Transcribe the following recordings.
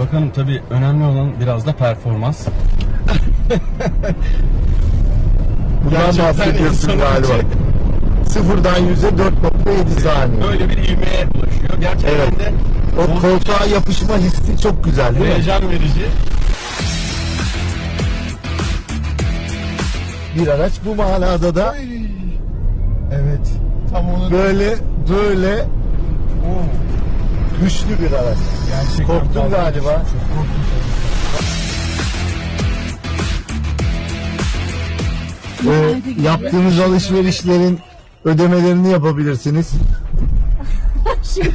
Bakalım tabii önemli olan biraz da performans. Bundan Gerçekten bahsediyorsun galiba. Sıfırdan yüze 4.7 saniye. Böyle bir ivmeye ulaşıyor. Gerçekten Evet. de O koltuğa yapışma hissi çok güzel değil mi? heyecan verici. Bir araç bu manada da Evet. Tam onu böyle böyle Oo, güçlü bir araç. gerçekten Korktun galiba. Çok korktum. Ee, yaptığınız alışverişlerin ödemelerini yapabilirsiniz. Şimdi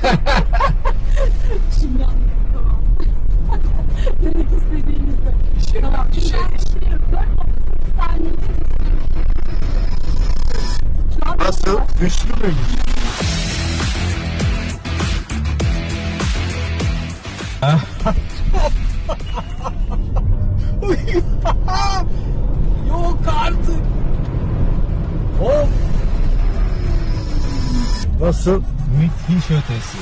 anladım tamam. Demek istediğinizde. Tamam. Şimdi an Nasıl? Güçlü müymüş? Nasıl? Müthiş ötesi.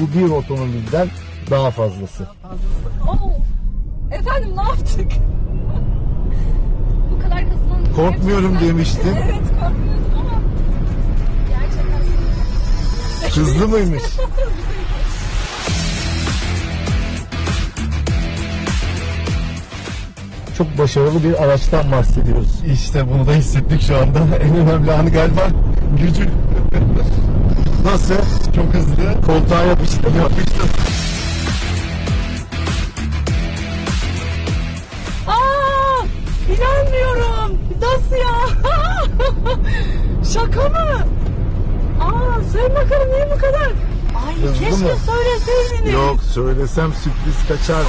Bu bir otomobilden daha fazlası. Oo. Efendim ne yaptık? Bu kadar hızlı. Korkmuyorum Gerçekten- demiştin. Evet korkmuyordum ama gerçekten Hızlı mıymış? Çok başarılı bir araçtan bahsediyoruz. İşte bunu da hissettik şu anda. En önemli anı galiba gücü. Nasıl? Çok hızlı. Koltuğa yapıştı. Yapıştı. Aa! İnanmıyorum. Nasıl ya? Şaka mı? Aa, sayın bakalım niye bu kadar? Ay Hızlı keşke mı? söyleseydiniz. Yok söylesem sürpriz kaçardı.